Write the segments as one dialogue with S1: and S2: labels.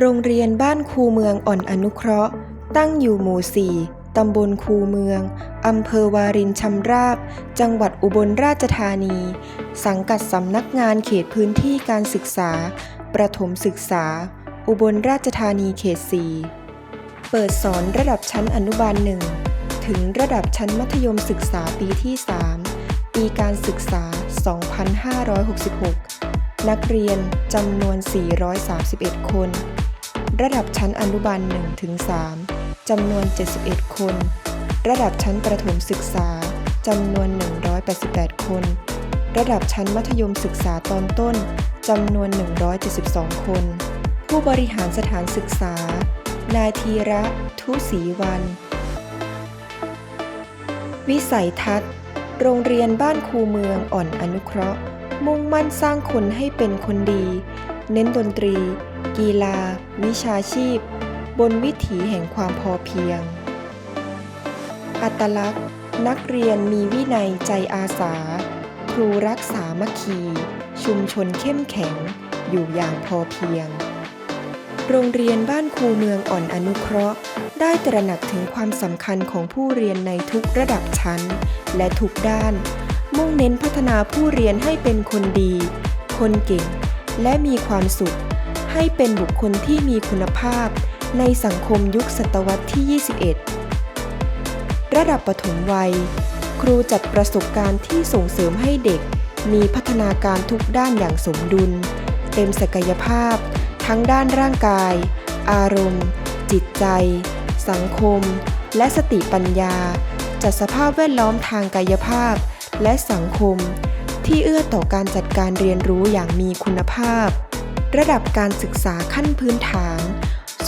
S1: โรงเรียนบ้านคูเมืองอ่อนอนุเคราะห์ ตั้งอยู่หมู่ 4 ตำบลคูเมือง อำเภอวารินชำราบ จังหวัดอุบลราชธานี สังกัดสำนักงานเขตพื้นที่การศึกษา ประถมศึกษา อุบลราชธานีเขต 4 เปิดสอนระดับชั้นอนุบาล1ถึงระดับชั้นมัธยมศึกษาปีที่ 3 ปีการศึกษา 2566 นักเรียนจำนวน 431 คน ระดับชั้นอนุบาล1ถึง3จำนวน 71 คน ระดับชั้นประถมศึกษาจำนวน 188 คน ระดับชั้นมัธยมศึกษาตอนต้นจำนวน 172 คน ผู้บริหารสถานศึกษา นายธีระ ทุศรีวัน วิสัยทัศน์ โรงเรียนบ้านคูเมืองอ่อนอนุเคราะห์ มุ่งมั่นสร้างคนให้เป็นคนดี เน้นดนตรี กีฬา วิชาชีพ บนวิถีแห่งความพอเพียง อัตลักษณ์ นักเรียนมีวินัยใจอาสา ครูรักษามัคคี ชุมชนเข้มแข็ง อยู่อย่างพอเพียง โรงเรียนบ้านครูเมืองอ่อนอนุเคราะห์ ได้ตระหนักถึงความสำคัญของผู้เรียนในทุกระดับชั้น และทุกด้าน มุ่งเน้นพัฒนาผู้เรียนให้เป็นคนดี คนเก่ง และมีความสุข ให้เป็นบุคคลที่มีคุณภาพ ในสังคมยุคศตวรรษที่ 21 ระดับปฐมวัย ครูจัดประสบการณ์ที่ส่งเสริมให้เด็ก มีพัฒนาการทุกด้านอย่างสมดุล เต็มศักยภาพ ทั้งด้านร่างกาย อารมณ์ จิตใจ สังคม และสติปัญญา จัดสภาพแวดล้อมทางกายภาพ และสังคม ที่เอื้อต่อการจัดการเรียนรู้อย่างมีคุณภาพ ระดับการศึกษาขั้นพื้นฐาน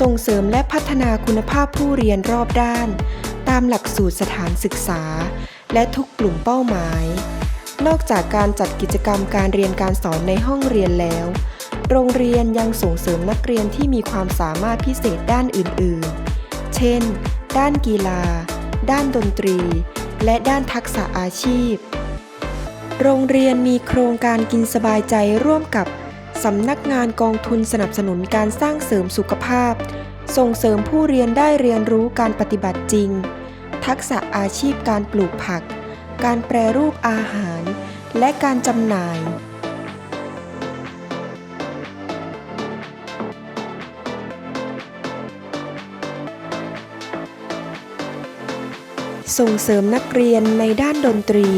S1: ส่งเสริมและพัฒนาคุณภาพผู้เรียนรอบด้าน ตามหลักสูตรสถานศึกษา และทุกกลุ่มเป้าหมาย นอกจากการจัดกิจกรรมการเรียนการสอนในห้องเรียนแล้ว โรงเรียนยังส่งเสริมนักเรียนที่มีความสามารถพิเศษด้านอื่น ๆ เช่น ด้านกีฬา ด้านดนตรี และด้านทักษะอาชีพ โรงเรียนมีโครงการกินสบายใจร่วมกับ สำนักงานกองทุนสนับสนุนการสร้างเสริมสุขภาพ ส่งเสริมผู้เรียนได้เรียนรู้การปฏิบัติจริง ทักษะอาชีพการปลูกผัก การแปรรูปอาหาร และการจำหน่าย ส่งเสริมนักเรียนในด้านดนตรี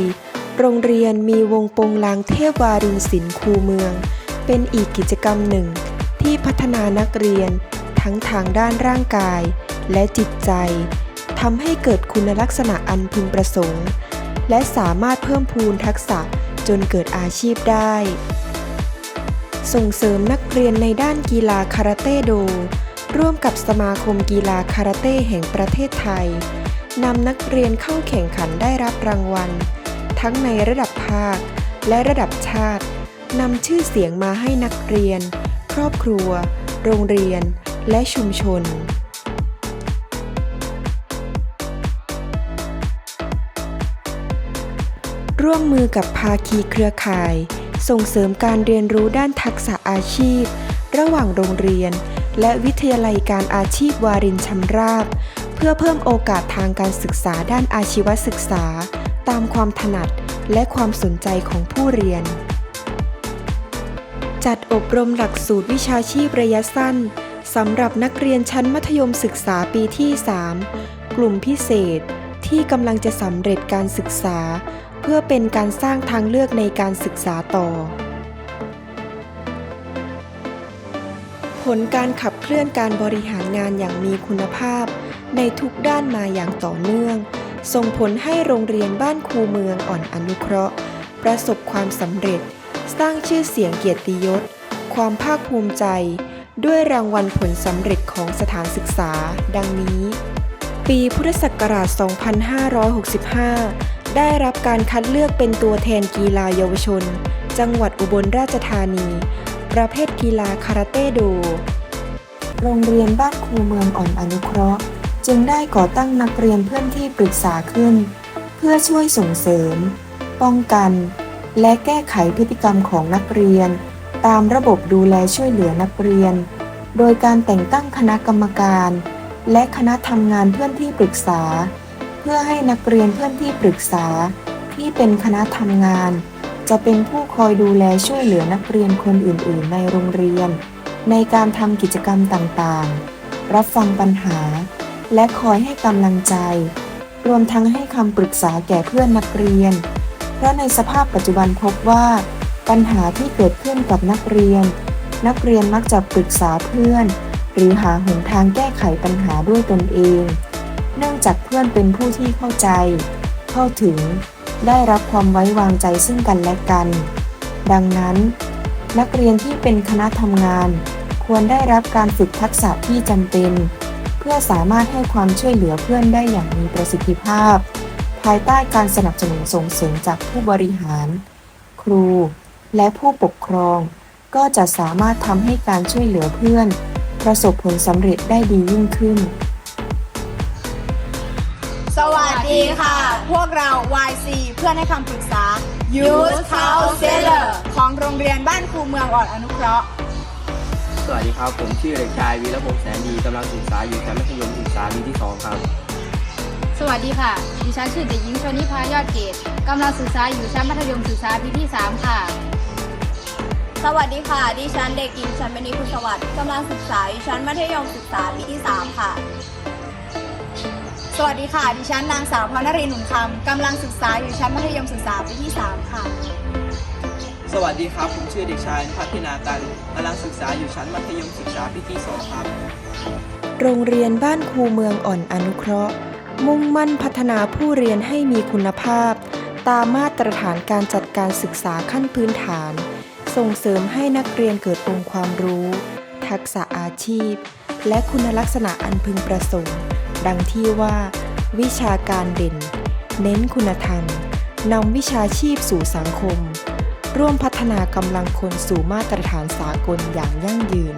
S1: โรงเรียนมีวงโปงลางเทพวารินศิลป์คูเมือง เป็นอีกกิจกรรมหนึ่ง ที่พัฒนานักเรียน ทั้งทางด้านร่างกายและจิตใจทำให้เกิดคุณลักษณะอันพึงประสงค์ และสามารถเพิ่มพูนทักษะจนเกิดอาชีพได้ ส่งเสริมนักเรียนในด้านกีฬาคาราเต้โด ร่วมกับสมาคมกีฬาคาราเต้แห่งประเทศไทยนำนักเรียนเข้าแข่งขันได้รับรางวัล ทั้งในระดับภาคและระดับชาติ นำชื่อเสียงมาให้นักเรียน ครอบครัว โรงเรียน และชุมชน ร่วมมือกับภาคีเครือข่าย ส่งเสริมการเรียนรู้ด้านทักษะอาชีพ ระหว่างโรงเรียน และวิทยาลัยการอาชีพวารินชำราบ เพื่อเพิ่มโอกาสทางการศึกษาด้านอาชีวศึกษา ตามความถนัดและความสนใจของผู้เรียน จัดอบรมหลักสูตรวิชาชีพระยะสั้นสำหรับนักเรียนชั้นมัธยมศึกษาปีที่ 3 กลุ่มพิเศษ ที่กำลังจะสำเร็จการศึกษา เพื่อเป็นการสร้างทางเลือกในการศึกษาต่อ ผลการขับเคลื่อนการบริหารงานอย่างมีคุณภาพ ในทุกด้านมาอย่างต่อเนื่อง ส่งผลให้โรงเรียนบ้านคูเมืองอ่อนอนุเคราะห์ ประสบความสำเร็จ สร้างชื่อเสียงเกียรติยศ ความภาคภูมิใจ ด้วยรางวัลผลสำเร็จของสถานศึกษา ดังนี้ ปีพุทธศักราช 2565 ได้รับการคัดเลือกเป็นตัวแทนกีฬาเยาวชน จังหวัดอุบลราชธานี ประเภทกีฬาคาราเต้โด โรงเรียนบ้านครูเมืองอ่อนอนุเคราะห์ จึงได้ก่อตั้งนักเรียนเพื่อนที่ปรึกษาขึ้น เพื่อช่วยส่งเสริม ป้องกัน และแก้ไขพฤติกรรมของนักเรียน ตามระบบดูแลช่วยเหลือนักเรียน
S2: โดยการแต่งตั้งคณะกรรมการ และคณะทำงานเพื่อนที่ปรึกษา เพื่อให้นักเรียนเพื่อนที่ปรึกษา ที่เป็นคณะทำงาน จะเป็นผู้คอยดูแลช่วยเหลือนักเรียนคนอื่น ๆ ในโรงเรียน ในการทำกิจกรรมต่างๆ รับฟังปัญหา และคอยให้กำลังใจ รวมทั้งให้คำปรึกษาแก่เพื่อนนักเรียน เพราะในสภาพปัจจุบันพบว่า ปัญหาที่เกิดขึ้นกับนักเรียน นักเรียนมักจะปรึกษาเพื่อน หรือหาหนทางแก้ไขปัญหาด้วยตนเอง เนื่องจากเพื่อนเป็นผู้ที่เข้าใจ เข้าถึง ได้รับความไว้วางใจซึ่งกันและกัน ดังนั้น นักเรียนที่เป็นคณะทำงาน ควรได้รับการฝึกทักษะที่จำเป็น เพื่อสามารถให้ความช่วยเหลือเพื่อนได้อย่างมีประสิทธิภาพ ภายใต้การสนับสนุนส่งเสริมจากผู้บริหาร ครู และผู้ปกครอง ก็จะสามารถทำให้การช่วยเหลือเพื่อน ประสบผลสำเร็จได้ดียิ่งขึ้น
S3: สวัสดีค่ะ พวกเรา YC เพื่อนให้คำปรึกษา Youth Counselor ของโรงเรียนบ้านครูเมืองอ่อนอนุเคราะห์
S4: สวัสดีครับ ผมชื่อเด็กชายวีรพงษ์แสนดีกำลังศึกษาอยู่ชั้นมัธยมศึกษาปีที่ 2 ครับ
S5: สวัสดีค่ะ ดิฉันชื่อเด็กหญิงชนิพายอดเกตกำลังศึกษาอยู่ชั้นมัธยมศึกษาปีที่ 3 ค่ะ
S3: สวัสดีค่ะ ดิฉันเด็กหญิงชันมณีพุทธสวัสดิ์กำลังศึกษาอยู่ชั้นมัธยมศึกษาปีที่ 3 ค่ะ สวัสดีค่ะ ดิฉันนางสาวพรณรีหนุนคำกำลังศึกษาอยู่ชั้นมัธยมศึกษาปีที่ 3 ค่ะ
S6: สวัสดีครับ ผมชื่อเด็กชายนภัทรนาตันกำลังศึกษาอยู่ชั้นมัธยมศึกษาปีที่สองครับ
S2: โรงเรียนบ้านครูเมืองอ่อนอนุเคราะห์ มุ่งมั่นพัฒนาผู้เรียนให้มีคุณภาพ ตามมาตรฐานการจัดการศึกษาขั้นพื้นฐาน ส่งเสริมให้นักเรียนเกิดองค์ความรู้ ทักษะอาชีพ และคุณลักษณะอันพึงประสงค์ ดังที่ว่า วิชาการเด่น เน้นคุณธรรมนำวิชาชีพสู่สังคม ร่วมพัฒนากำลังคนสู่มาตรฐานสากลอย่างยั่งยืน